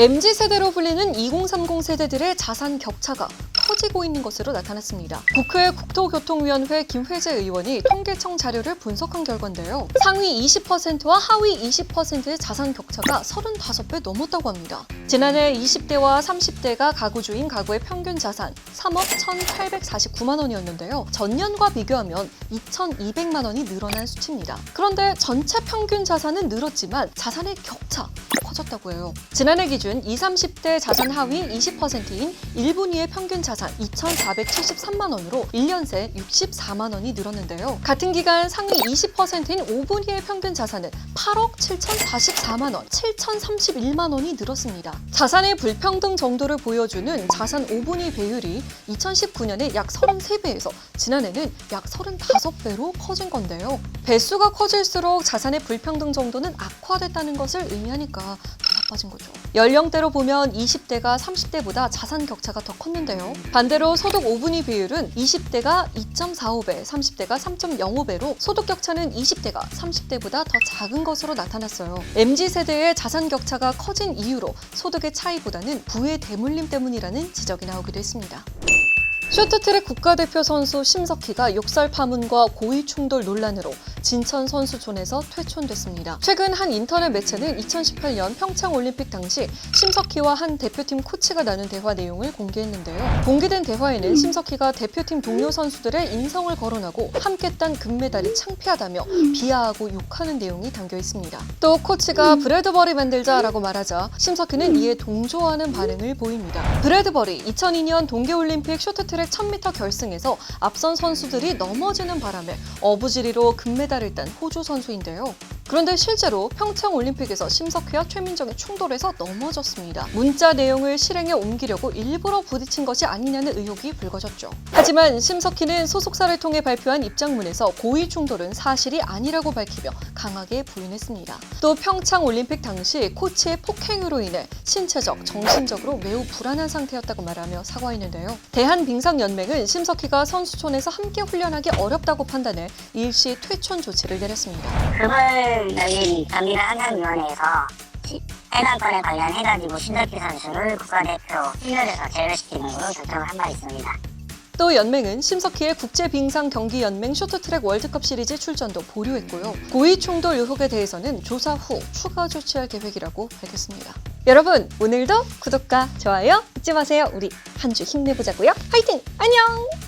MZ 세대로 불리는 2030 세대들의 자산 격차가 커지고 있는 것으로 나타났습니다. 국회 국토교통위원회 김회재 의원이 통계청 자료를 분석한 결과인데요. 상위 20%와 하위 20%의 자산 격차가 35배 넘었다고 합니다. 지난해 20대와 30대가 가구주인 가구의 평균 자산 3억 1,849만 원이었는데요. 전년과 비교하면 2,200만 원이 늘어난 수치입니다. 그런데 전체 평균 자산은 늘었지만 자산의 격차 커졌다고 해요. 지난해 기준 20, 30대 자산 하위 20%인 1분위의 평균 자산 2,473만 원으로 1년 새 64만 원이 늘었는데요. 같은 기간 상위 20%인 5분위의 평균 자산은 8억 7,044만 원, 7,031만 원이 늘었습니다. 자산의 불평등 정도를 보여주는 자산 5분위 배율이 2019년에 약 33배에서 지난해는 약 35배로 커진 건데요. 배수가 커질수록 자산의 불평등 정도는 악화됐다는 것을 의미하니까 더 나빠진 거죠. 연령대로 보면 20대가 30대보다 자산 격차가 더 컸는데요. 반대로 소득 5분위 비율은 20대가 2.45배, 30대가 3.05배로 소득 격차는 20대가 30대보다 더 작은 것으로 나타났어요. MZ 세대의 자산 격차가 커진 이유로 소득의 차이보다는 부의 대물림 때문이라는 지적이 나오기도 했습니다. 쇼트트랙 국가대표 선수 심석희가 욕설 파문과 고의 충돌 논란으로 진천 선수촌에서 퇴촌됐습니다. 최근 한 인터넷 매체는 2018년 평창 올림픽 당시 심석희와 한 대표팀 코치가 나눈 대화 내용을 공개했는데요. 공개된 대화에는 심석희가 대표팀 동료 선수들의 인성을 거론하고 함께 딴 금메달이 창피하다며 비하하고 욕하는 내용이 담겨 있습니다. 또 코치가 브래드버리 만들자라고 말하자 심석희는 이에 동조하는 반응을 보입니다. 브래드버리 2002년 동계올림픽 쇼트트랙 1000m 결승에서 앞선 선수들이 넘어지는 바람에 어부지리로 금메달을 딴 호주 선수인데요. 그런데 실제로 평창 올림픽에서 심석희와 최민정이 충돌해서 넘어졌습니다. 문자 내용을 실행에 옮기려고 일부러 부딪힌 것이 아니냐는 의혹이 불거졌죠. 하지만 심석희는 소속사를 통해 발표한 입장문에서 고의 충돌은 사실이 아니라고 밝히며 강하게 부인했습니다. 또 평창 올림픽 당시 코치의 폭행으로 인해 신체적, 정신적으로 매우 불안한 상태였다고 말하며 사과했는데요. 대한빙상 연맹은 심석희가 선수촌에서 함께 훈련하기 어렵다고 판단해 일시 퇴촌 조치를 내렸습니다. 금을 열린 경기를 한강위원회에서 해당 건에 관련해가지고 신덕기 선수를 국가대표 훈련에서 제외시키는 걸로 결정을 한 바 있습니다. 또 연맹은 심석희의 국제빙상경기연맹 쇼트트랙 월드컵 시리즈 출전도 보류했고요. 고의 충돌 의혹에 대해서는 조사 후 추가 조치할 계획이라고 밝혔습니다. 여러분 오늘도 구독과 좋아요 잊지 마세요. 우리 한 주 힘내보자고요. 화이팅! 안녕!